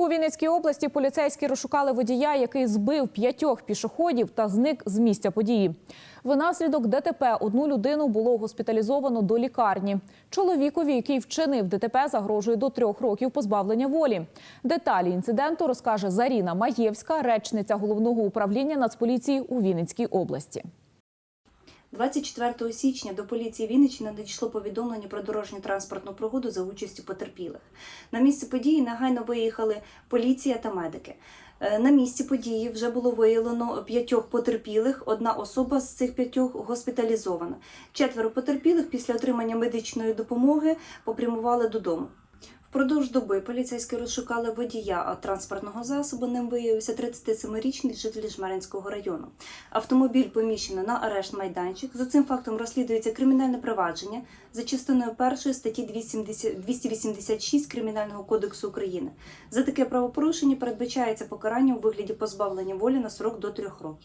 У Вінницькій області поліцейські розшукали водія, який збив п'ятьох пішоходів та зник з місця події. Внаслідок ДТП одну людину було госпіталізовано до лікарні. Чоловікові, який вчинив ДТП, загрожує до трьох років позбавлення волі. Деталі інциденту розкаже Заріна Маєвська, речниця головного управління Нацполіції у Вінницькій області. 24 січня до поліції Вінниччини надійшло повідомлення про дорожню транспортну пригоду за участю потерпілих. На місце події негайно виїхали поліція та медики. Е, На місці події вже було виявлено п'ятьох потерпілих. Одна особа з цих п'ятьох госпіталізована. Четверо потерпілих після отримання медичної допомоги попрямували додому. Впродовж доби поліцейські розшукали водія транспортного засобу. Ним виявився 37-річний житель Жмеринського району. Автомобіль поміщено на арешт майданчик. За цим фактом розслідується кримінальне провадження за частиною першої статті 286 Кримінального кодексу України. За таке правопорушення передбачається покарання у вигляді позбавлення волі на срок до трьох років.